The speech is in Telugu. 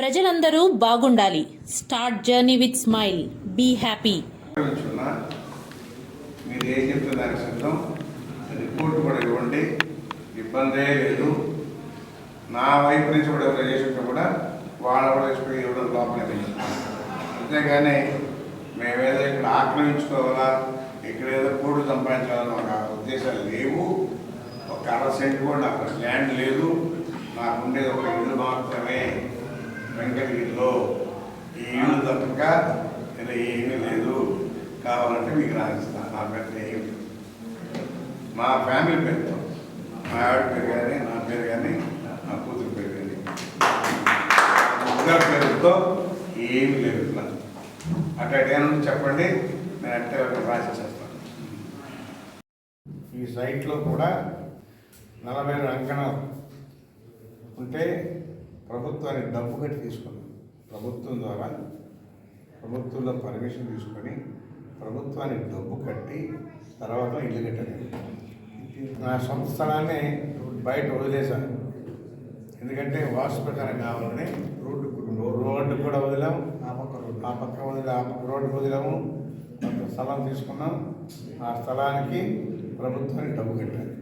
ప్రజలందరూ బాగుండాలి. Start journey with smile be happy మీరు ఏం చెప్తే దానికి సిద్ధం. రిపోర్ట్ కూడా ఇవ్వండి. ఇబ్బందే లేదు. నా వైపు నుంచి కూడా ఎవరు చేసుకుంటే కూడా వాళ్ళ కూడా చేసుకుని ఇవ్వడం లోపలే అంతేగాని మేమేదో ఇక్కడ ఆక్రమించుకోవాలా ఇక్కడ ఏదో కూడు సంపాదించాలని ఒక ఉద్దేశాలు లేవు. ఒక అర సెంట్ కూడా నాకు ల్యాండ్ లేదు. నాకు ఉండేది ఒక ఇల్లు మాత్రమే. వెంకటగిరిలో ఈ ఇల్లు తప్పక ఇలా ఏమీ లేదు. కావాలంటే మీకు రాసిస్తాను నా పేరు ఏమి మా ఫ్యామిలీ పేరుతో మా ఆవిడ పేరు కానీ నా పేరు కానీ నా కూతురు పేరు కానీ. ముగ్గురు పేరుతో ఏమి లేదు ఇట్లా అట్లా చెప్పండి నేను అంటే రాసేసేస్తాను ఈ సైట్లో కూడా నలభై అంకణం ఉంటే ప్రభుత్వానికి డబ్బు కట్టి తీసుకున్నాం. ప్రభుత్వం ద్వారా ప్రభుత్వంలో పర్మిషన్ తీసుకొని ప్రభుత్వానికి డబ్బు కట్టి తర్వాత ఇల్లు కట్టాను నా సొంత స్థలాన్ని బయట వదిలేశాను. ఎందుకంటే వాస్తు ప్రకారం కావాలని రోడ్డు రోడ్డు కూడా వదిలాము ఆ పక్క రోడ్డు. ఆ పక్క వదిలే ఆ పక్క రోడ్డు వదిలాము. కొంత స్థలం తీసుకున్నాం. ఆ స్థలానికి ప్రభుత్వానికి డబ్బు కట్టాను